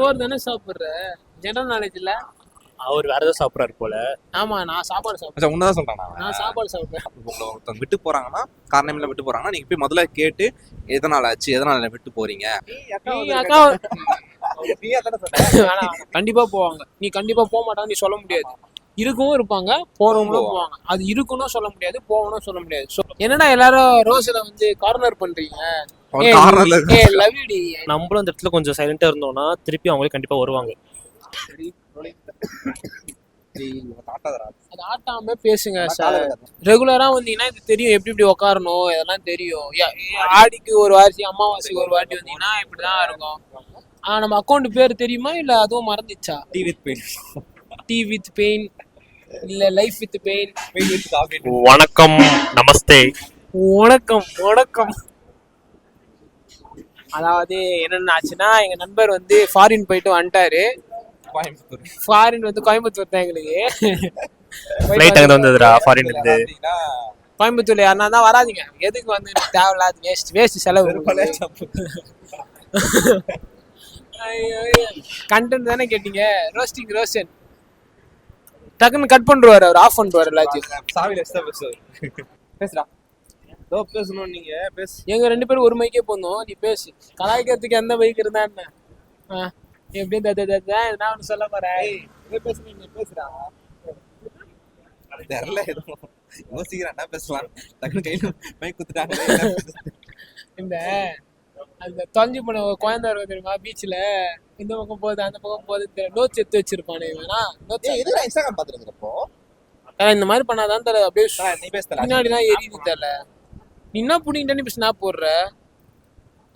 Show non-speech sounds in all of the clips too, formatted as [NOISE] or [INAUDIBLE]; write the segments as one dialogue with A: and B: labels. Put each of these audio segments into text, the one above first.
A: சோறு தானே சாப்பிடுற? ஜெனரல் நாலேஜ் இல்ல?
B: அவர் வேற ஏதோ சாப்பிட்றாரு போல.
A: ஆமா நான் சாப்பாடு சாப்பிடுறேன்.
C: மச்சான் உன்னதான் சொல்றான்? நான்
A: சாப்பாடு சாப்பிடுறேன்.
C: உங்களை ஒருத்தவங்க விட்டு போறாங்கன்னா காரணம் இல்ல விட்டு போறாங்கன்னா நீங்க போய் முதல்ல கேட்டு எதனால ஆச்சு எதனால விட்டு போறீங்க?
A: நீ அக்கா வேணாம், கண்டிப்பா போவாங்க. நீ கண்டிப்பா போக மாட்டான்னு நீ சொல்ல முடியாது. இருக்கவும் இருப்பாங்க போறவங்களும் போவாங்க. அது இருக்குன்னு சொல்ல முடியாது போகணும் சொல்ல முடியாது. So, என்னடா எல்லாரும் ரோஸ்ல வந்து கார்னர் பண்றீங்க?
B: நம்மளும் அந்த இடத்துல கொஞ்சம் சைலண்டா இருந்தோம்னா திருப்பி அவங்களே கண்டிப்பா வருவாங்க.
A: அது ஆட்டாம பேசுங்க சார் ரெகுலரா வந்தீங்கன்னா இது தெரியும். எப்படி இப்படி உட்காரணும் இதெல்லாம் தெரியும். ஆடிக்கு ஒரு வாசி அமாவாசைக்கு ஒரு வாட்டி வந்தீங்கன்னா இப்படிதான் இருக்கும். ஆ நம்ம அக்கௌண்ட் பேர் தெரியுமா? இல்ல அதுவும் மறந்துச்சா?
C: Tea with pain
A: tea with pain இல்ல life with pain
C: pain with coffee
B: வணக்கம் நமஸ்தே.
A: வணக்கம் வணக்கம். அதாவது என்னென்ன ஆச்சுன்னா எங்க நண்பர் வந்து ஃபாரின் போயிட்டு வந்துட்டாரு.
C: கோயம்புத்தூர்.
A: ஃபாரின் வந்து கோயம்புத்தூர் தான் எங்களுக்கு. [LAUGHS]
B: ஃப்ளைட் அங்கே வந்ததுடா ஃபாரின் இருந்து
A: கோயம்புத்தூர்ல யாருனா தான் வராதீங்க. எதுக்கு வந்து எனக்கு தேவையில்லாத வேஸ்ட் வேஸ்ட் செலவு. கண்டென்ட் தானே கேட்டீங்க? ரோஸ்டிங் ரோஸ்டன் டக்குன்னு கட் பண்ணுவாரு அவர் ஆஃப் பண்ணுவாரு எல்லாத்தையும்.
C: சாவில பேசுவார். பேசுடா. ஏதோ பேசணும் நீங்க பேசு.
A: எங்க ரெண்டு பேரும் ஒரு மைக்கே போதும் நீ பேசு. கலாய்க்கிறதுக்கு எந்த மைக் இருந்தா என்ன? எப்படியும் தத்த தத்த நான் ஒன்று சொல்ல போறேன்
C: பேசுறேன் நீ பேசுடா தெரியல எதுவும் யோசிக்கிறேன் பேசலாம்? டக்குனு கையில மைக் குத்துட்டாங்க? [LAUGHS]
A: இந்த அந்த தொலைஞ்சு போன குழந்தை இருக்கும் தெரியுமா? பீச்ல இந்த பக்கம் போகுது அந்த பக்கம் போகுது நோட்ஸ் எடுத்து வச்சிருப்பானே வேணா
C: எதுக்கு இன்ஸ்டாகிராம் இருந்தப்போ
A: இந்த மாதிரி பண்ணாதான் தெரியல அப்படியே
C: நீ
A: பின்னாடிலாம் எரியுது தெரியல நீ என்ன புடிங்கிட்ட நீ இப்போ ஸ்னாப் போடுற?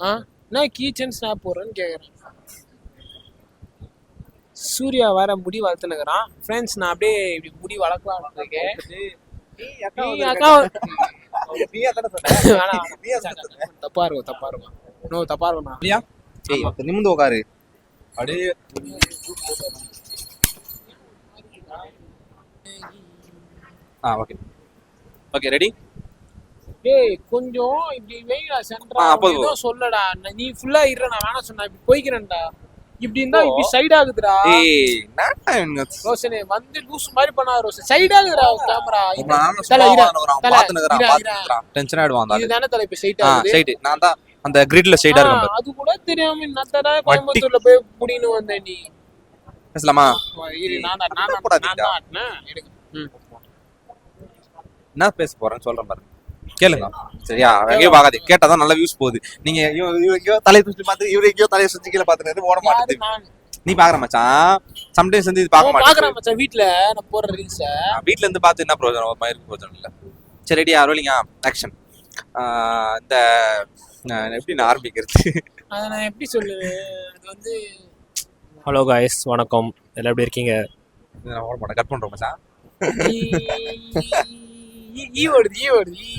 A: ஆ? என்ன கீச்சன் ஸ்னாப் போடுறேன்னு கேட்குறேன் சூர்யா வேற முடி வளர்த்துனுக்குறான். ஃப்ரெண்ட்ஸ் நான் அப்படியே இப்படி முடி வளர்க்கலாம்னு இருக்கேன். [LAUGHS] தப்பா இருக்கும் தப்பா இருக்கும். நோ தப்பா இருக்கும்ண்ணா
C: இல்லையா ஏய் நிமிந்து உட்காரு அப்படியே ஆ ஓகே ஓகே ரெடி
A: டேய் கொஞ்சம் இப்படி வெயிலா சென்ட்ரா ஏதோ சொல்லடா நீ ஃபுல்லா இருற நான் வேணாம் சொன்னா இப்படி போய்க்கிறேன்டா இப்படி இருந்தா இப்படி சைட் ஆகுதுடா
C: ஏய் நான்
A: ரோஷனே வந்து லூஸ் மாதிரி பண்ணா ரோஷன் சைட் ஆகுதுடா கேமரா தல, இரு, தல,
C: பாத்துனுக்கறான்,
A: இரு,
C: பாத்துனுக்கறான். டென்ஷன் ஆயிடுவான் ஆளு.
A: இதுதானே தலை இப்ப சைட் ஆகுது
C: சைடு. நான் தான் அந்த கிரிட்ல
A: ஆ,
C: இருக்கும்.
A: அது கூட தெரியாம நத்தடா கோயம்புத்தூர்ல போய் புடின்னு வந்த நீ.
C: பேசலாமா?
A: நான்.
C: என்ன பேச போறேன்னு சொல்றேன் பாருங்க கேளுங்க. சரியா? எங்கேயோ பார்க்காதீங்க கேட்டாதான் நல்ல வியூஸ் போகுது. நீங்க எங்கேயோ தலையை சுற்றி பார்த்து இவரு எங்கேயோ தலையை சுற்றி கீழே பார்த்துட்டு ஓட மாட்டேது நீ பாக்குற மச்சான்? சம்டைம்ஸ் வந்து இது பார்க்க மாட்டேன்
A: மச்சான் வீட்ல. நான் போடுற ரீல்ஸ
C: வீட்ல இருந்து பார்த்து என்ன பிரயோஜனம்? மயிருக்கு பிரயோஜனம் இல்ல. சரி ரெடியா ரோலிங்க ஆக்ஷன் இந்த நான் எப்படி நான் ஆரம்பிக்கிறது?
A: அத நான் எப்படி சொல்லுவேன்? அது வந்து
B: ஹலோ காய்ஸ் வணக்கம். எல்லாம் எப்படி இருக்கீங்க?
C: இதை நான் ஓட மாட்டேன் கட் பண்றோம் மச்சான்.
A: ஈ- ஈ- ஈ ஓடுது ஈ ஓடுது ஈ.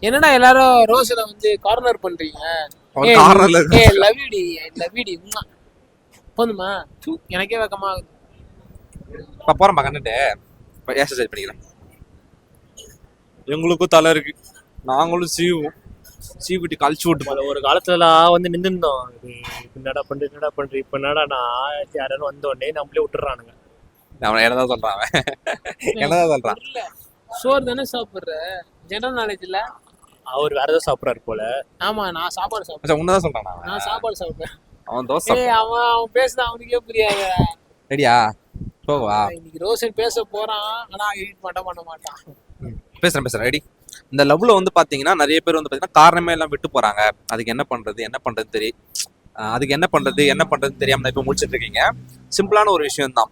A: என்னடா எல்லாரும் ரோஸ்ல வந்து கார்னர் பண்றீங்க?
C: அவன் cornerல
A: ஏ லவ்யூடி லவ்யூடி போதுமா? தூ, எனக்கே வெக்கமா ஆகுது.
C: இப்போ போறேன் கண்டுட்டு எக்ஸசைஸ் பண்ணிக்கிறேன்? எங்களுக்கும் தலை இருக்கு. நாங்களும் சீவோம் சீவிட்டு கழிச்சு விட்டு
B: ஒரு காலத்துலலாம் வந்து நின்றுருந்தோம் என்னடா பண்ற என்னடா பண்ற இப்ப என்னடானா யாரும் வந்த உடனே நம்மளே விட்டுறானுங்க.
C: அவன் என்னதான் சொல்றான் அவன்? என்னதான் சொல்றான்?
A: இல்ல சோறு தானே சாப்பிடுற? ஜெனரல் நாலேஜ் இல்ல?
B: அவர் வேற ஏதோ சாப்பிட்றாரு போல.
A: ஆமா நான் சாப்பாடு சாப்பிடுறேன்.
C: உன்னதான் சொல்றான்
A: நான் சாப்பாடு சாப்பிடுறேன்.
C: அவன் தோசை
A: அவன் அவன் பேசுனா அவனுக்கே புரியாது?
C: ரெடியா? போகவா?
A: இன்னைக்கு ரோஷன் பேச போறான் ஆனா எடிட் பண்ண பண்ண மாட்டான்.
C: பேசுறேன் பேசுறேன். ரெடி இந்த லவ்ல வந்து பாத்தீங்கன்னா நிறைய பேர் வந்து பாத்தீங்கன்னா காரணமே எல்லாம் விட்டு போறாங்க. அதுக்கு என்ன பண்றது? என்ன பண்றது தெரியும் அதுக்கு என்ன பண்றது என்ன பண்றது தெரியாம இப்ப முடிச்சிட்டு இருக்கீங்க சிம்பிளான ஒரு விஷயம் தான்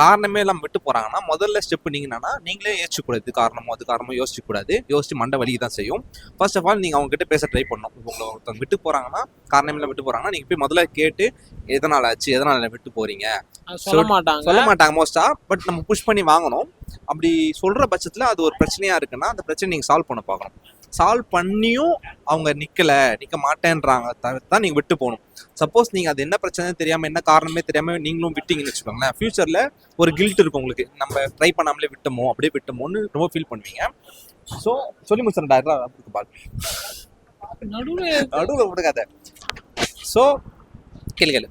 C: காரணமே எல்லாம் விட்டு போறாங்கன்னா முதல்ல ஸ்டெப் நீங்க என்னன்னா நீங்களே யோசிச்சு கூடாது இது காரணமோ அது காரணமோ யோசிச்சு கூடாது யோசிச்சு மண்டை வலிக்கு தான் செய்யும். ஃபர்ஸ்ட் ஆஃப் ஆல் நீங்க அவங்க கிட்ட பேச ட்ரை பண்ணணும். இப்போ உங்களை ஒருத்தவங்க விட்டு போறாங்கன்னா காரணமே எல்லாம் விட்டு போறாங்கன்னா நீங்க போய் முதல்ல கேட்டு எதனால ஆச்சு எதனால விட்டு போறீங்க?
A: சொல்ல மாட்டாங்க.
C: சொல்ல மாட்டாங்க மோஸ்டா பட் நம்ம புஷ் பண்ணி வாங்கணும். அப்படி சொல்ற பட்சத்துல அது ஒரு பிரச்சனையா இருக்குன்னா அந்த பிரச்சனை நீங்க சால்வ் பண்ண பார்க்கணும். சால்வ் பண்ணியும் அவங்க நிக்கல நிக்க மாட்டேன்றாங்க. தான் நீங்க விட்டு போகணும். சப்போஸ் நீங்க அது என்ன பிரச்சனை தெரியாம என்ன காரணமே தெரியாம நீங்களும் விட்டீங்கன்னு வச்சுக்கோங்களேன். ஃபியூச்சர்ல ஒரு கில்ட் இருக்கும் உங்களுக்கு. நம்ம ட்ரை பண்ணாமலே விட்டோமோ அப்படியே விட்டோமோன்னு ரொம்ப ஃபீல் பண்ணுவீங்க. ஸோ சொல்லி முடிச்சிடறேன் டேரக்டா பால்
A: நடுவுல
C: நடுவில் விடுக்காத ஸோ கேளு கேளு.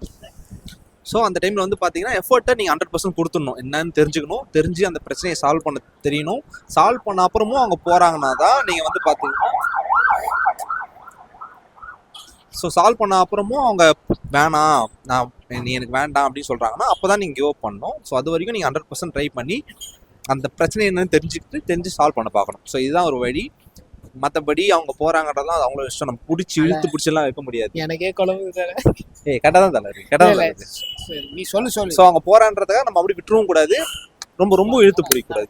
C: ஸோ அந்த டைமில் வந்து பார்த்தீங்கன்னா எஃபர்ட்டை நீங்கள் ஹண்ட்ரட் பர்சன்ட் கொடுத்துடணும். என்னன்னு தெரிஞ்சுக்கணும். தெரிஞ்சு அந்த பிரச்சனையை சால்வ் பண்ண தெரியணும். சால்வ் பண்ண அப்புறமும் அவங்க போகிறாங்கன்னா தான் நீங்கள் வந்து பார்த்தீங்கன்னா ஸோ சால்வ் பண்ண அப்புறமும் அவங்க வேணாம் நான் நீ எனக்கு வேண்டாம் அப்படின்னு சொல்கிறாங்கன்னா அப்போ தான் நீங்கள் கிவ் அப் பண்ணணும். ஸோ அது வரைக்கும் நீங்கள் ஹண்ட்ரட் பர்சன்ட் ட்ரை பண்ணி அந்த பிரச்சனை என்னன்னு தெரிஞ்சுக்கிட்டு தெரிஞ்சு சால்வ் பண்ண பார்க்கணும். ஸோ இதுதான் ஒரு வழி. மற்றபடி அவங்க போகிறாங்கன்றதெல்லாம் அது அவங்களோட இஷ்டம். நம்ம பிடிச்சி இழுத்து பிடிச்செல்லாம் வைக்க முடியாது.
A: எனக்கே குழம்பு
C: ஏய் கரெக்டாக தான் தலை கரெக்டாக தான்
A: நீ சொல்லு சொல்லு.
C: ஸோ அவங்க போறான்றதுக்காக நம்ம அப்படி விட்டுறவும் கூடாது. ரொம்ப ரொம்ப இழுத்து பிடிக்க கூடாது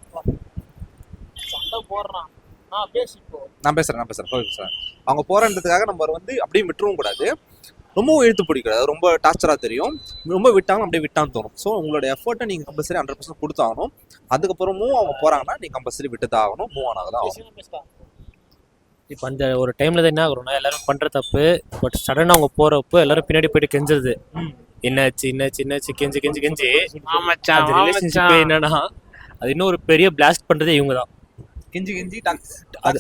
A: சண்டை போடுறான்.
C: நான் பேசுறேன் நான் பேசுறேன். ஓகே சார் அவங்க போறன்றதுக்காக நம்ம வந்து அப்படியே விட்டுறவும் கூடாது. ரொம்பவும் இழுத்து பிடிக்கூடாது ரொம்ப டார்ச்சராக தெரியும். ரொம்ப விட்டாலும் அப்படியே விட்டான்னு தோணும். ஸோ உங்களோட எஃபர்ட்டை நீங்கள் கம்பல்சரி ஹண்ட்ரட் பர்சன்ட் கொடுத்தாகணும். அதுக்கப்புறமும் அவங்க போறாங்கன்னா நீங்கள் கம்பல்சரி விட்டு தான் ஆகணும். மூவ் ஆனாக தான் ஆகணும்.
B: இப்போ அந்த ஒரு டைம்ல தான் என்ன ஆகுறோம்னா எல்லாரும் பண்ற தப்பு பட் சடனாக அவங்க போறப்போ எல்லாரும் பின்னாடி போயிட்டு கெஞ்சுறது. என்னாச்சு என்னாச்சு என்னாச்சு கெஞ்சி கெஞ்சி கெஞ்சி. அந்த ரிலேஷன்ஷிப் என்னன்னா அது இன்னும் ஒரு பெரிய பிளாஸ்ட் பண்றதே இவங்க தான்.
C: கெஞ்சி கெஞ்சி
B: அது-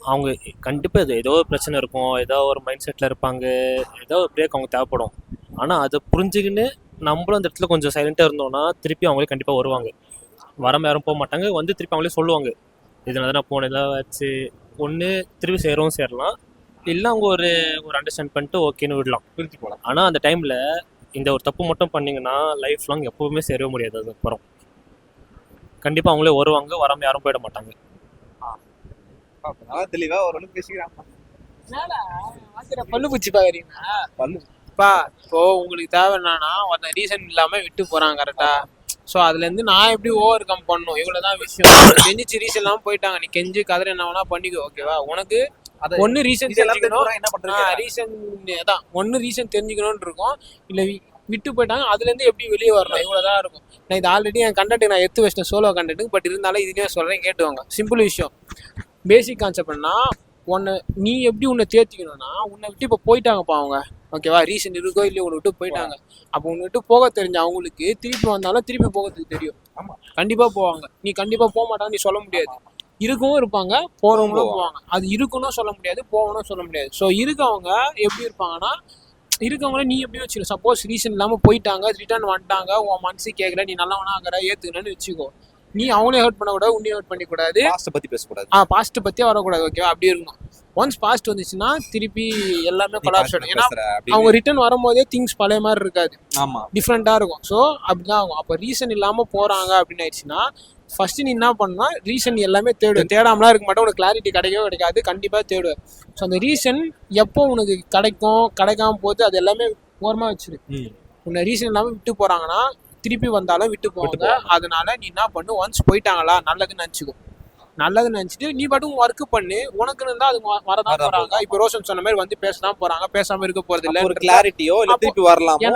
B: அவங்க கண்டிப்பா இது ஏதோ ஒரு பிரச்சனை இருக்கும். ஏதோ ஒரு மைண்ட் செட்ல இருப்பாங்க. ஏதோ ஒரு பிரேக் அவங்க தேவைப்படும். ஆனா அதை புரிஞ்சுக்கின்னு நம்மளும் அந்த இடத்துல கொஞ்சம் சைலண்டா இருந்தோம்னா திருப்பி அவங்களே கண்டிப்பா வருவாங்க. வராம யாரும் போக மாட்டாங்க. வந்து திருப்பி அவங்களே சொல்லுவாங்க. இதனால தான் போனேன் வச்சு ஒன்று திருப்பி சேரவும் சேரலாம். இல்லை அவங்க ஒரு ஒரு அண்டர்ஸ்டாண்ட் பண்ணிட்டு ஓகேன்னு விடலாம்.
C: பிரிச்சு போகலாம்
B: ஆனால் அந்த டைமில் இந்த ஒரு தப்பு மட்டும் பண்ணீங்கன்னா லைஃப் லாங் எப்பவுமே சேரவே முடியாது அதுக்கப்புறம் கண்டிப்பாக அவங்களே வருவாங்க வராமல் யாரும் போயிட மாட்டாங்க.
C: தெளிவாக ஓரளவுக்கு பேசிக்கிறான்
A: பல்லு பூச்சி பாக்குறீங்களா?
C: பல்லு.
A: பா இப்போ உங்களுக்கு தேவை என்னன்னா ஒருத்தன் ரீசன் இல்லாம விட்டு போறான் கரெக்டா ஸோ அதுல இருந்து நான் எப்படி ஓவர் கம் பண்ணும் இவ்வளவுதான் விஷயம். கெஞ்சிச்சு ரீசன் இல்லாம போயிட்டாங்க. நீ கெஞ்சி கதற என்ன வேணா பண்ணிக்கோ ஓகேவா உனக்கு ஒன்னு ரீசன் தெரிஞ்சுக்கணும். ரீசன் அதான். ஒன்னு ரீசன் தெரிஞ்சுக்கணும்னு இருக்கும். இல்ல விட்டு போயிட்டாங்க. அதுல இருந்து எப்படி வெளியே வரணும்? இவ்வளவுதான் இருக்கும். நான் இது ஆல்ரெடி என் கண்டென்ட் நான் எடுத்து வச்சிட்டேன். சோலோ கண்டென்ட் பட் இருந்தாலும் இதுலயே சொல்றேன் கேட்டுவாங்க சிம்பிள் விஷயம். பேசிக் கான்செப்ட்னா உன்னை நீ எப்படி உன்னை தேர்த்திக்கணும்னா உன்னை விட்டு இப்போ போயிட்டாங்கப்பா அவங்க. ஓகேவா ரீசன் இருக்கோ இல்லையோ உன்னை விட்டு போயிட்டாங்க. அப்போ உன்னை விட்டு போக தெரிஞ்ச அவங்களுக்கு திருப்பி வந்தாலும் திருப்பி போகிறதுக்கு தெரியும்.
C: ஆமா.
A: கண்டிப்பா போவாங்க. நீ கண்டிப்பா போக மாட்டாங்க நீ சொல்ல முடியாது. இருக்கவும் இருப்பாங்க போறவங்களும் போவாங்க. அது இருக்கணும் சொல்ல முடியாது போகணும் சொல்ல முடியாது. ஸோ இருக்கவங்க எப்படி இருப்பாங்கன்னா இருக்கவங்கள நீ எப்படி வச்சுக்கோ? சப்போஸ் ரீசன் இல்லாம போயிட்டாங்க ரிட்டர்ன் வந்துட்டாங்க உன் மனசு கேட்கல நீ நல்லவனா ஆகிற ஏத்துக்கணும்னு வச்சுக்கோ. நீ அவங்களே ஹர்ட் பண்ணக்கூடாது உன்னையும் ஹர்ட் பண்ணிக்கூடாது.
C: பாஸ்ட்டை பத்தி பேசக்கூடாது.
A: ஆ பாஸ்ட் பத்தியே வரக்கூடாது ஓகேவா அப்படி இருக்கணும். ஒன்ஸ் பாஸ்ட் வந்துச்சுன்னா திருப்பி எல்லாமே கொலாப்ஸ் ஆகிடும் ஏன்னா அவங்க ரிட்டர்ன் வரும்போதே திங்ஸ் பழைய மாதிரி இருக்காது.
C: ஆமா.
A: டிஃப்ரெண்ட்டாக இருக்கும். ஸோ அப்படிதான் ஆகும். அப்போ ரீசன் இல்லாமல் போகிறாங்க அப்படின்னு ஆயிடுச்சுன்னா ஃபர்ஸ்ட் நீ என்ன பண்ணா ரீசன் எல்லாமே தேடு. தேடாமலாம் இருக்க மாட்டோம். உனக்கு கிளாரிட்டி கிடைக்கவே கிடைக்காது. கண்டிப்பாக தேடு. ஸோ அந்த ரீசன் எப்போ உனக்கு கிடைக்கும் கிடைக்காம போகுது அது எல்லாமே ஓரமாக வச்சிரு. உன்னை ரீசன் இல்லாமல் விட்டு போகிறாங்கன்னா திருப்பி வந்தாலும் விட்டு போவாங்க. அதனால நீ என்ன பண்ணு? ஒன்ஸ் போயிட்டாங்களா? நல்லதுன்னு நினச்சிக்கோ. நல்லதுன்னு நினச்சிட்டு நீ பாட்டும் ஒர்க் பண்ணு. உனக்குன்னு இருந்தால் அது வரதான் போகிறாங்க இப்போ ரோஷன் சொன்ன மாதிரி வந்து பேசதான் போகிறாங்க பேசாமல் இருக்க போகிறது
C: அப்போ ஒரு
A: இல்லை
C: கிளாரிட்டியோ இல்ல திருப்பி வரலாமோ?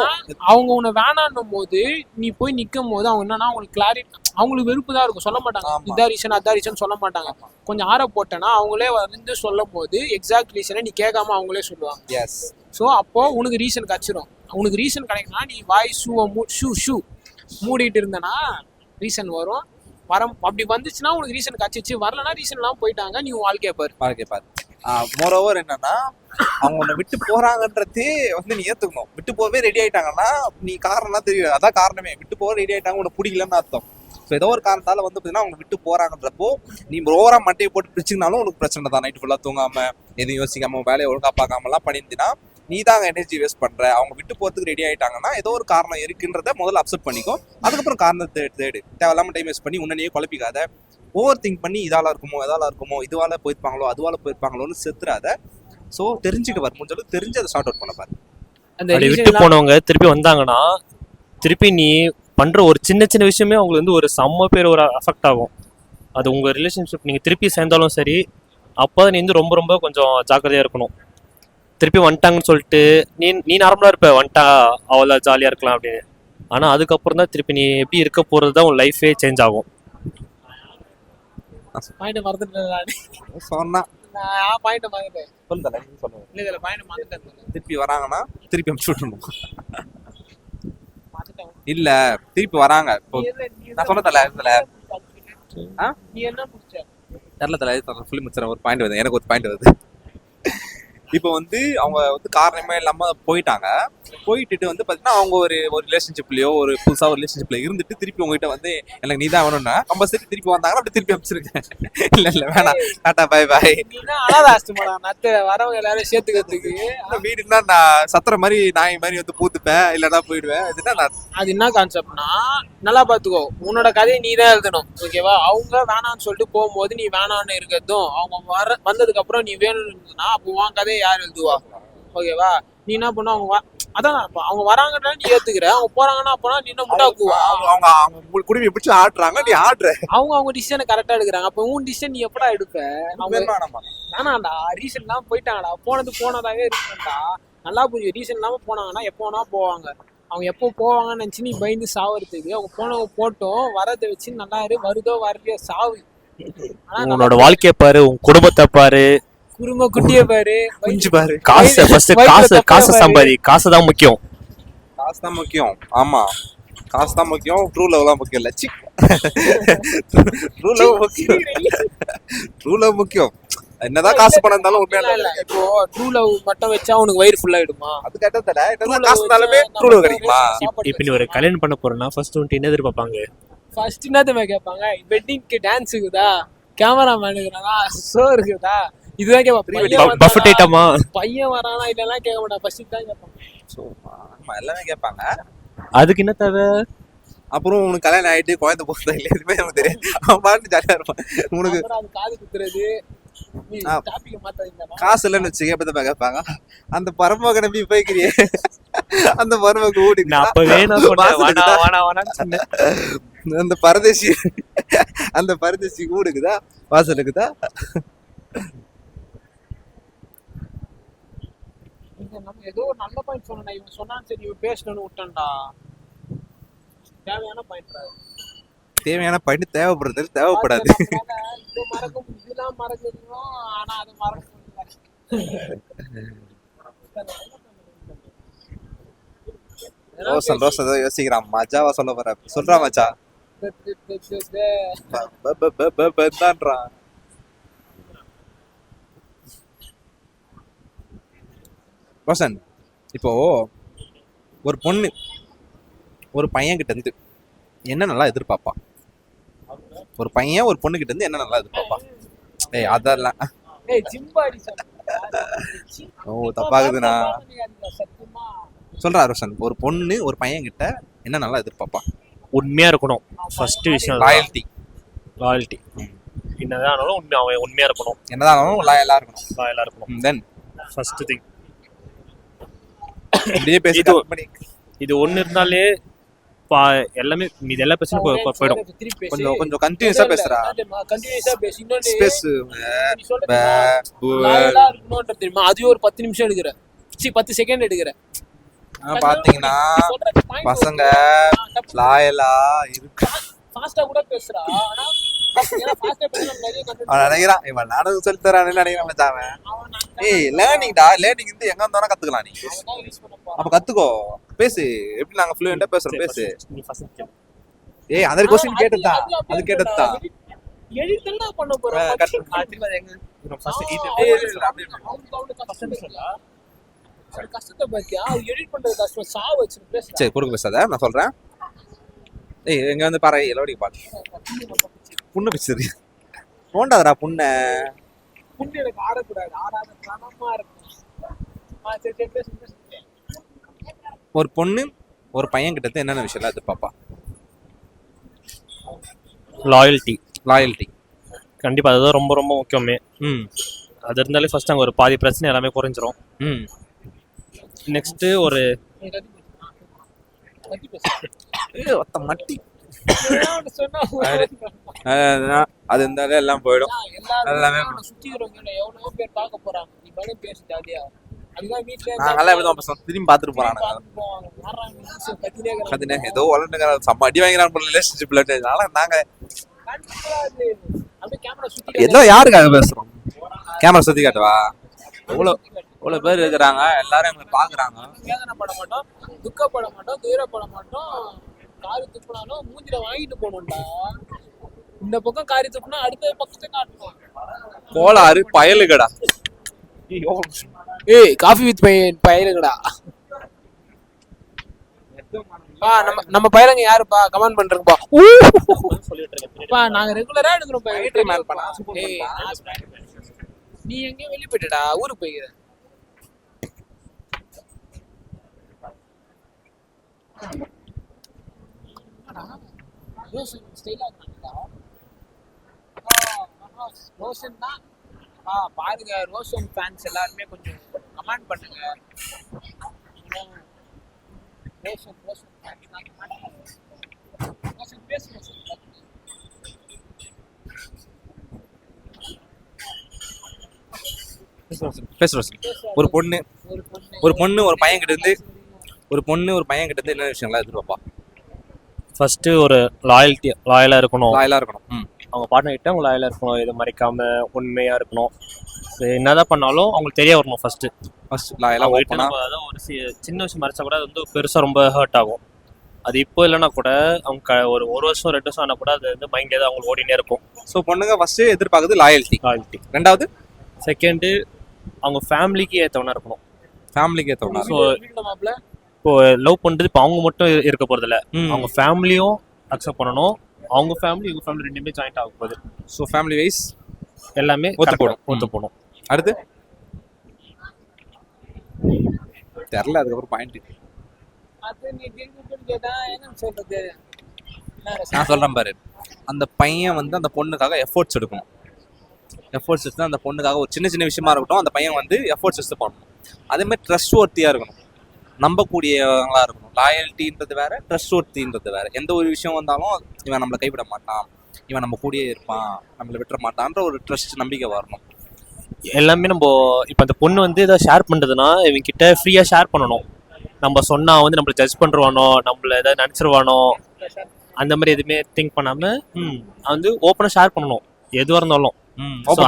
A: அவங்க உன்னை வேணான்னும் போது நீ போய் நிக்கும் போது அவங்க என்னன்னா அவங்களுக்கு கிளாரிட்டி அவங்களுக்கு வெறுப்பு தான் இருக்கும். சொல்ல மாட்டாங்க. இதான் ரீசன் அதான் ரீசன் சொல்ல மாட்டாங்க. கொஞ்சம் ஆற போட்டேன்னா அவங்களே வந்து சொல்லும் போது எக்ஸாக்ட் ரீசனை நீ கேட்காம அவங்களே சொல்லுவாங்க. ஸோ அப்போ உனக்கு ரீசன் கிடைச்சிரும் உனக்கு ரீசன் கிடைக்கலாம் நீ வாய் ஷூவை மூ ஷூ ஷூ மூடிட்டு இருந்தனா ரீசன் வரும். வர அப்படி வந்துச்சுன்னா உனக்கு ரீசன் கச்சிச்சு வரலன்னா ரீசன்லாம் போயிட்டாங்க. நீ வாழ்க்கையை வாழ்க்கைய பாரு.
C: வாழ்க்கை பாரு. மோரோவர் என்னன்னா அவங்க உன்னை விட்டு போறாங்கன்றதே வந்து நீ ஏத்துக்கணும். விட்டு போகவே ரெடி ஆயிட்டாங்கன்னா நீ காரணம்லாம் தெரியும் அதான் காரணமே. விட்டு போக ரெடி ஆயிட்டாங்க உனக்கு பிடிக்கலன்னு அர்த்தம். ஸோ ஏதோ ஒரு காரணத்தால வந்து பார்த்தீங்கன்னா அவங்க விட்டு போறாங்கன்றப்போ நீ ஓவரா மண்டையை போட்டு பிடிச்சிங்கனாலும் உனக்கு பிரச்சனை தான். நைட்டு ஃபுல்லாக தூங்காம எதுவும் யோசிக்காம வேலையை ஒழுங்கா பார்க்காமலாம் பண்ணியிருந்தீங்கன்னா நீ தான் எனர்ஜி வேஸ்ட் பண்ற. அவங்க விட்டு போறதுக்கு ரெடி ஆயிட்டாங்கன்னா ஏதோ ஒரு காரணம் இருக்குன்றத முதல்ல அப்செட் பண்ணிக்கோ. அதுக்கப்புறம் காரணத்தை தேடு தேடு. தேவையில்லாம டைம் வேஸ்ட் பண்ணி உன்னையே குழப்பிக்காத. ஓவர் திங்க் பண்ணி இதால இருக்குமோ எதால இருக்குமோ இதுவால போயிருப்பாங்களோ அதுவால போயிருப்பாங்களோன்னு செத்துறாத. ஸோ தெரிஞ்சுக்க பாரு முடிஞ்ச அளவுக்கு தெரிஞ்சு அதை ஷார்ட் அவுட் பண்ண பாரு.
A: அந்த
B: அப்படி விட்டு போனவங்க திருப்பி வந்தாங்கன்னா திருப்பி நீ பண்ற ஒரு சின்ன சின்ன விஷயமே அவங்களுக்கு வந்து ஒரு செம்ம பேர் ஒரு அஃபெக்ட் ஆகும். அது உங்க ரிலேஷன்ஷிப் நீங்க திருப்பி சேர்ந்தாலும் சரி அப்போ நீ வந்து ரொம்ப ரொம்ப கொஞ்சம் ஜாக்கிரதையா இருக்கணும். திருப்பி வந்துட்டாங்கன்னு சொல்லிட்டு நீ நீ நார்மலா இருப்ப வந்துட்டா அவ்வளோ ஜாலியா இருக்கலாம் அப்படின்னு. ஆனா அதுக்கப்புறம் தான் திருப்பி நீ எப்படி இருக்க போறது தான் உன் லைஃபே சேஞ்ச் ஆகும்.
A: பாயிண்ட் மறந்துட்டேன் நானு.
C: சொன்னா
A: நான் பாயிண்ட் மறந்துட்டேன்.
C: சொல்லுதல நீ சொல்லுங்க.
A: இல்ல இதுல பாயிண்ட் மறந்துட்டேன்.
C: திருப்பி வராங்கன்னா திருப்பி அனுப்பிச்சு விட்டுருணும்
A: மறந்துட்டேன்.
C: இல்ல திருப்பி வராங்க. இப்போ நான் சொன்னதில்ல, இதுல. ஆ?
A: நீ என்ன முடிச்ச?
C: தெரில தலை சொல்லி முடிச்சிடறேன் ஒரு பாயிண்ட் வருது. எனக்கு ஒரு பாயிண்ட் வருது. இப்போ வந்து அவங்க வந்து காரணமே இல்லாம போயிட்டாங்க. போயிட்டு வந்து பாத்தீங்கன்னா அவங்க ஒரு ஒரு ரிலேஷன்ஷிப்லயோ ஒரு புதுசா ஒரு ரிலேஷன்ஷிப்ல இருந்துட்டு திருப்பி உங்ககிட்ட வந்து எனக்கு நீ தான் வேணும்னா கம்பல்சரி திருப்பி வந்தாங்கன்னா அப்படி திருப்பி அமைச்சிருக்கேன் [LAUGHS] இல்ல இல்ல வேணாம். டாட்டா பை பை
A: நீனா அனாத ஆஸ்திமாடா நத்த வரவங்க எல்லாரும் சேர்த்துக்கிறதுக்கு.
C: வீடுனா நான் சத்துற மாதிரி நாய் மாதிரி வந்து பூத்துப்பேன். இல்லைன்னா போயிடுவேன். இதுனா நான்
A: அது என்ன கான்செப்ட்னா நல்லா பாத்துக்கோ. உன்னோட கதையை நீ தான் எழுதணும். ஓகேவா அவங்க வேணாம்னு சொல்லிட்டு போகும்போது நீ வேணாம்னு இருக்கிறதும் அவங்க வர வந்ததுக்கு அப்புறம் நீ வேணும்னு இருந்ததுன்னா அப்போ உன் கதையை யார் எழுதுவா? ஓகேவா நீ என்ன பண்ண அவங்க அதான் அவங்க வராங்கன்னா நீ ஏத்துக்கிற. அவங்க போறாங்கன்னா அப்பனா நீ என்ன முட்டாக்குவா
C: அவங்க அவங்க குடுமையை பிடிச்சி ஆடுறாங்க நீ ஆடுற
A: அவங்க அவங்க டிசிஷனை கரெக்டா எடுக்கிறாங்க. அப்ப உன் டிசிஷன் நீ எப்படா எடுப்ப? வேணாம்டா ரீசன் இல்லாம போயிட்டாங்கடா. போனது போனதாவே இருக்கும்டா. நல்லா புரியும். ரீசன் இல்லாம போனாங்கன்னா எப்போ வேணா போவாங்க. அவங்க எப்போ போவாங்கன்னு நினைச்சு நீ பயந்து சாவறதுக்கு. அவங்க போனவங்க போட்டோம் வரதை வச்சு நல்லா இரு. வருதோ வரலையோ சாவு. ஆனா
B: உன்னோட வாழ்க்கைய பாரு உன் குடும்பத்தை பாரு.
A: குறும்ப குட்டிய பாரு.
C: குஞ்சு பாரு.
B: காசு ஃபர்ஸ்ட் காசு காசு. சம்பாதி. காசு தான் முக்கியம்.
C: காசு தான் முக்கியம். ஆமா. காசு தான் முக்கியம் ட்ரூ லவ்லாம் முக்கியம். இல்ல ட்ரூ லவ் முக்கியம். ட்ரூ லவ் முக்கியம். என்னதான் காசு பணம் இருந்தாலும் உண்மையான
A: இல்ல. இப்போ ட்ரூ லவ் மட்டும் வச்சா உனக்கு வயிறு ஃபுல் ஆயிடுமா?
C: அது கேட்டதில்ல
A: True
C: என்னதான் காசு இருந்தாலுமே ட்ரூ லவ் கிடைக்குமா?
B: இப்ப நீ ஒரு கல்யாணம் பண்ண போறேன்னா ஃபர்ஸ்ட் வந்துட்டு என்ன எதிர்பார்ப்பாங்க?
A: ஃபர்ஸ்ட் என்னதுமே கேட்பாங்க? வெட்டிங்க்கு டான்ஸ் இருக்குதா? கேமராமேன் இருக்குதா? ஷோ இருக்குதா? இதுதான் கேட்பாங்க
B: பஃபட் ஐட்டமா
A: பையன் வரானா இதெல்லாம் கேட்க மாட்டான். ஃபர்ஸ்ட் தான்
C: So, ஆமா எல்லாமே கேட்பாங்க.
B: அதுக்கு என்ன தேவை?
C: அப்புறம் உனக்கு கல்யாணம் ஆயிட்டு குழந்தை போகிறதா இல்லை எதுவுமே எனக்கு தெரியாது. அவன் பாட்டு ஜாலியா இருப்பான். உனக்கு
A: காது குத்துறது.
C: காசு இல்லைன்னு வச்சுக்க எப்படி தான் கேட்பாங்க? அந்த பரமக நம்பி போய்க்கிறியே. அந்த பரமக்கு ஓடி அந்த பரதேசி அந்த பரதேசி கூடுக்குதா வாசல் இருக்குதா
A: இங்க நம்ம ஏதோ ஒரு நல்ல பாயிண்ட் சொன்னா இவன் சொன்னான்னு சரி இவன் பேசணும்னு விட்டேன்டா தேவையான பாயிண்ட்
C: தேவையான பயணி தேவைப்படுறது தேவைப்படாது
A: இது மறக்க இதெல்லாம் மறக்கணும் ஆனா அது மறக்க
C: ரோசன் ரோசன் ஏதோ யோசிக்கிறான் மஜாவா சொல்ல போற சொல்றா மச்சா ப- ப- ப- ப- ப- ரோசன் இப்போ ஒரு பொண்ணு ஒரு பையன் கிட்ட இருந்து என்ன நல்லா எதிர்பார்ப்பா? ஒரு பையன் ஒரு பொண்ணு கிட்ட இருந்து என்ன நல்லா எதிர்பார்ப்பா? ஏய் அதெல்லாம்.
A: ஏய் ஜிம்பாடி
C: ஓ தப்பாகுதுண்ணா. சொல்றா ரோஷன் ஒரு பொண்ணு ஒரு பையன் கிட்ட என்ன நல்லா எதிர்பார்ப்பா?
B: உண்மையா இருக்கணும். ஃபர்ஸ்ட் விஷயம்
C: லாயல்ட்டி
B: லாயல்ட்டி என்னதான் ஆனாலும் உண்மை அவன் உண்மையா இருக்கணும்.
C: என்னதான் ஆனாலும் லாயலா இருக்கணும்.
B: லாயலா இருக்கணும்.
C: தென்
B: ஃபர்ஸ்ட் திங் [LAUGHS]
C: இப்படியே பேசி
B: இது- ஒண்ணு இருந்தாலே பா எல்லாமே மீதி எல்லா பிரச்சனையும் போயிடும்.
C: கொஞ்சம் கொஞ்சம் கண்டினியூஸா பேசுறா
A: கண்டினியூஸா பேசு
C: ஸ்பேஸ்
A: தெரியுமா? அதுவே ஒரு பத்து நிமிஷம் எடுக்கிற. சி பத்து செகண்ட் எடுக்கிற.
C: பாத்தீங்கன்னா பசங்க லாயலா இருக்கு.
A: ஃபாஸ்டா கூட பேசுறா. ஆனா
C: நினைக்கிறான் இவன் சொல்லி தரான்னு நினைக்கிறான் மச்சான் அவன். ஏய் லேர்னிங்டா லேர்னிங் வந்து எங்க இருந்தாலும் கத்துக்கலாம் நீ. அப்ப கத்துக்கோ. பேசு. எப்படி நாங்க ஃப்ளூயண்டா பேசுறோம்? பேசு.
B: நீ ஃபர்ஸ்ட்
C: ஏய் அந்த கொஸ்டின் கேட்டதுதான் அது கேட்டதுதான்
A: எடிட் தானடா பண்ண போறோம். கஷ்டத்தை பாத்தியா? எடிட் பண்றது கஷ்டம். சா வச்சு பேசுறேன்
C: சரி பேசாத நான் சொல்றேன். ஏய் எங்க வந்து பாரு. எல்லோடி புண்ணு பிடிச்சது நோண்டாதடா புண்ணை.
A: புண்ணு எனக்கு ஆடக்கூடாது. ஆடாத பிரணமா இருக்கும்.
C: ஒரு பொண்ணு ஒரு பையன் கிட்ட என்னென்ன விஷயம் எதிர்பார்ப்பா
B: லாயல்ட்டி
C: லாயல்ட்டி
B: கண்டிப்பா அதுதான் ரொம்ப ரொம்ப முக்கியமே.
C: ம்.
B: அது இருந்தாலே ஃபர்ஸ்ட் அங்க ஒரு பாதி பிரச்சனை எல்லாமே குறைஞ்சிரும்.
C: ம்.
B: நெக்ஸ்ட் ஒரு
C: மட்டி. அது- இருந்தாலே எல்லாம் போயிடும். எல்லாமே
A: சுத்தி எவ்வளவோ பேர் பார்க்க போறாங்க. நீ பாட்டு பேசு ஜாலியா.
C: நாங்கெல்லாம் இப்படி தான் திரும்பி பார்த்துட்டு போறானுங்க கத்தினே ஏதோ வளர்ந்துங்கிற செம்ம அடி வாங்கிறான் போல ரிலேஷன்ஷிப்ல அதனால நாங்க ஏதோ யாருக்காக பேசுறோம்? கேமரா சுத்தி காட்டுவா? எவ்வளோ இவ்வளோ பேர் இருக்கிறாங்க? எல்லாரும் எங்களை பாக்குறாங்க
A: வேதனைப்பட மாட்டோம் துக்கப்பட மாட்டோம் துயரப்பட மாட்டோம். காரி துப்புனாலும் மூஞ்சில வாங்கிட்டு போகணும்டா. இந்த பக்கம் காரி துப்புனா அடுத்த பக்கத்தை காட்டணும்
C: கோளாறு பயலுகடா.
A: ஏய் காஃபி வித் பையன் பயிலுங்கடா பா நம்ம நம்ம பயிலங்க யாருப்பா? கமெண்ட் பண்றேங்கப்பா பா நாங்க ரெகுலரா எடுக்கிறோம். நீ எங்கேயோ வெளிய போயிட்டடா ஊருக்கு போய்க்கிற. ரோஷன் ஸ்டைலா இருக்காங்கடா ரோஷன் தான் ஆ பாருங்க ரோஷன் ஃபேன்ஸ் எல்லாருமே கொஞ்சம் கமெண்ட் பண்ணுங்க. ரோஷன் ரோஷன் fans எல்லாம் comment பண்ணுங்க. ரோஷன் பேசு ரோஷன்.
C: பேசு ரோஷன். ஒரு பொண்ணு
A: ஒரு பொண்ணு.
C: ஒரு பொண்ணு ஒரு பையன் கிட்ட இருந்து ஒரு பொண்ணு ஒரு பையன் கிட்ட இருந்து என்ன விஷயங்கள்லாம் எதிர்பார்ப்பா?
B: ஃபர்ஸ்ட் ஒரு லாயல்ட்டி லாயலா இருக்கணும்.
C: லாயலா இருக்கணும்.
B: அவங்க பார்ட்னர் கிட்ட அவங்க லாயலா இருக்கணும். எது மறைக்காம உண்மையா இருக்கணும். So, என்னதான் பண்ணாலும் அவங்களுக்கு தெரிய வரணும் ஃபர்ஸ்ட்
C: ஃபர்ஸ்ட் லாயலா
B: அவங்க கிட்ட
C: ஓப்பனா
B: நம்ம அதான் ஒரு சி- சின்ன விஷயம் மறைச்சா கூட அது வந்து பெருசா ரொம்ப ஹர்ட் ஆகும். அது இப்போ இல்லைன்னா கூட அவங்க க- ஒரு ஒரு வருஷம் ரெண்டு வருஷம் ஆனா கூட அது வந்து மைண்ட்ல தான் அவங்களுக்கு ஓடினே இருக்கும்.
C: ஸோ பொண்ணுங்க ஃபர்ஸ்ட் எதிர்பார்க்குறது லாயல்ட்டி
B: லாயல்ட்டி
C: ரெண்டாவது?
B: செகண்டு அவங்க ஃபேமிலிக்கு ஏற்றவனா இருக்கணும்.
C: ஃபேமிலிக்கு ஏற்றவங்க
B: ஸோ இப்போ லவ் பண்றது இப்போ அவங்க மட்டும் இரு- இருக்க போறது இல்ல அவங்க ஃபேமிலியும் அக்செப்ட் பண்ணணும். அவங்க ஃபேமிலி இவங்க ஃபேமிலி ரெண்டுமே ஜாயிண்ட் ஆக போகுது.
C: ஸோ ஃபேமிலி வைஸ்
B: எல்லாமே
C: ஒத்து போடும்.
B: ஒத்து போகணும்.
C: அடுத்து? தெரில அதுக்கப்புறம் பாயிண்ட்? நான் சொல்றேன் பாரு. அந்த பையன் வந்து அந்த பொண்ணுக்காக எஃபோர்ட்ஸ் எடுக்கணும். எஃபோர்ட்ஸ் எடுத்து அந்த பொண்ணுக்காக ஒரு சின்ன சின்ன விஷயமா இருக்கட்டும் அந்த பையன் வந்து எஃபோர்ட்ஸ் எடுத்து பண்ணணும். அதே மாதிரி ட்ரஸ்ட் ஒர்த்தியா இருக்கணும். நம்பக்கூடியவங்களா இருக்கணும். லாயல்ட்டின்றது வேற ட்ரஸ்ட் ஒர்த்தின்றது வேற. எந்த ஒரு விஷயம் வந்தாலும் இவன் நம்மளை கைவிட மாட்டான். இவன் நம்ம கூடயே இருப்பான். நம்மளை விட்டுற மாட்டான்ற ஒரு ட்ரஸ்ட் நம்பிக்கை வரணும்.
B: எல்லாமே நம்ம இப்போ அந்த பொண்ணு வந்து ஏதாவது ஷேர் பண்ணுறதுனா இவங்க கிட்ட ஃப்ரீயாக ஷேர் பண்ணணும். நம்ம சொன்னா வந்து நம்மளை ஜட்ஜ் பண்ணுவானோ நம்மள ஏதாவது நினச்சிருவானோ அந்த மாதிரி எதுவுமே திங்க் பண்ணாம ம் வந்து ஓப்பனாக ஷேர் பண்ணணும். எதுவாக இருந்தாலும்.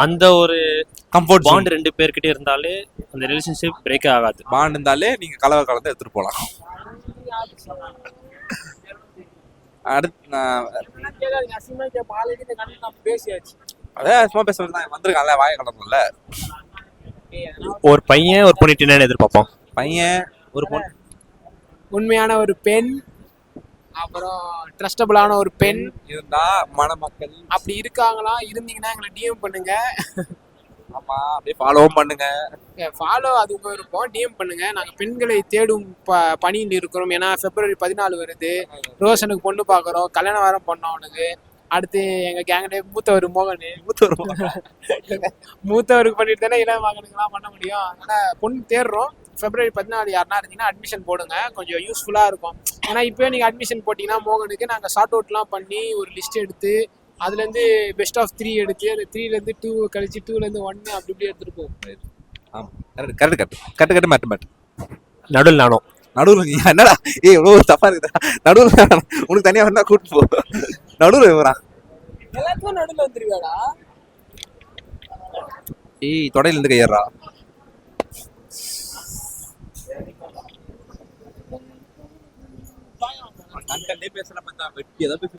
B: அந்த ஒரு
C: கம்ஃபர்ட்
B: பாண்ட் ரெண்டு பேர்கிட்ட இருந்தாலே அந்த ரிலேஷன்ஷிப் பிரேக் ஆகாது.
C: பாண்ட் இருந்தாலே நீங்க கலவை கலந்து எடுத்துட்டு போகலாம் அடுத்து. அதான் சும்மா தான் வந்திருக்கான்ல வாய
A: அதெல்லாம்
B: ஒரு பையன் ஒரு பொண்ணு என்னன்னு எதிர்பார்ப்போம்.
C: பையன் ஒரு பொண்ணு
A: உண்மையான ஒரு பெண் அப்புறம் ட்ரஸ்டபிளான ஒரு பெண்.
C: இருந்தா மணமக்கள்.
A: அப்படி இருக்காங்களா இருந்தீங்கன்னா எங்களை டிஎம் பண்ணுங்க.
C: ஆமா அப்படியே ஃபாலோவும் பண்ணுங்க.
A: ஃபாலோ அது உங்க விருப்பம் டிஎம் பண்ணுங்க. நாங்க பெண்களை தேடும் ப பணியில் இருக்கிறோம். ஏன்னா பிப்ரவரி பதினாலு வருது. ரோஷனுக்கு பொண்ணு பார்க்குறோம். கல்யாணம் வேற பண்ணோம் அவனுக்கு அடுத்து எங்க கேங்கிட்டே மூத்தவர் மோகன். [LAUGHS] மூத்தவருக்கு பண்ணிட்டு தானே இளம் மகனுக்குலாம் பண்ண முடியும். அதனால பொண்ணு தேடுறோம். பிப்ரவரி பதினாலு யாருன்னா இருந்தீங்கன்னா அட்மிஷன் போடுங்க. கொஞ்சம் யூஸ்ஃபுல்லாக இருக்கும். ஏன்னா இப்போயே நீங்கள் அட்மிஷன் போட்டிங்கன்னா மோகனுக்கு நாங்கள் ஷார்ட் அவுட்லாம் பண்ணி ஒரு லிஸ்ட் எடுத்து அதுலேருந்து பெஸ்ட் ஆஃப் த்ரீ எடுத்து அந்த த்ரீலேருந்து டூ கழிச்சு டூலேருந்து ஒன்று அப்படி இப்படி எடுத்துகிட்டு போவோம்
C: ஆமா. Correct correct correct correct correct மேட்டு மேட்டு
B: நடுவில் நானும்.
C: நடுவில் நீ என்னடா? ஏய் இவ்வளோ தப்பா இருக்குதா நடுவில் உனக்கு தனியா வந்தா கூட்டு போ. நடுவில் வரா
A: எல்லாத்துக்கும் நடுவில் வந்துருவியாடா?
C: ஏய் தொடையில இருந்து கையறா கண்டே பேசுற பார்த்தா வெட்டி ஏதாவது